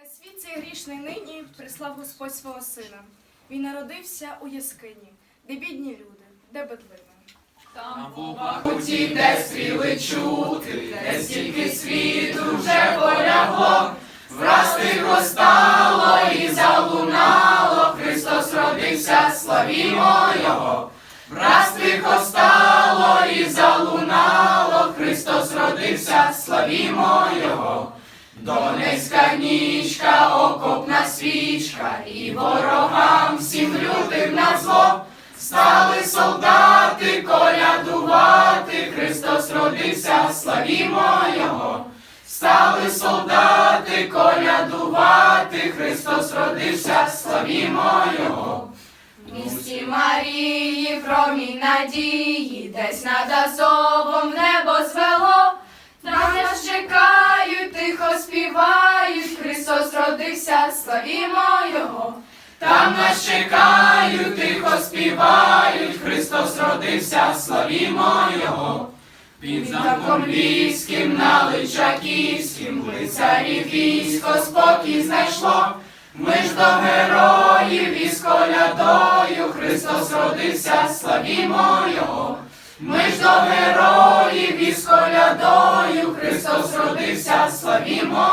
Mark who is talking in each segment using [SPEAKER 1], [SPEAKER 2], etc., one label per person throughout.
[SPEAKER 1] На світ цей грішний нині прислав Господь свого сина. Він народився у яскині, де бідні люди, де бедливі.
[SPEAKER 2] Там у Бахуті, де стріли чути, де стільки світу вже полягло, враз тихо стало і залунало, Христос родився, славімо Його. Враз стало і залунало, Христос родився, славімо Його. Донецька нічка, окопна свічка, і ворогам всім лютим на зло. Стали солдати колядувати, Христос родився, славімо Його. Стали солдати колядувати, Христос родився, славімо Його. В місті Марії промінь надії, десь над Азовом Христос родився, славімо Його. Там нас чекають, тихо співають, Христос родився, славімо Його. Під замком львівським, на Личаківським, лицарів військо спокій знайшло. Ми ж до героїв із колядою, Христос родився, славімо Його. Ми ж до героїв із колядою, Христос родився, славімо.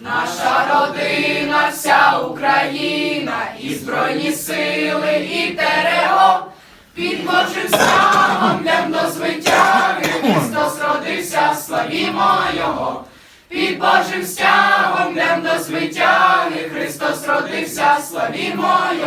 [SPEAKER 2] Наша родина, вся Україна, і Збройні сили, і ТРО, під Божим йдем до звитяги, Христос родився, славімо Його. Під Божим стягом до звитяги, Христос родився, славімо Його.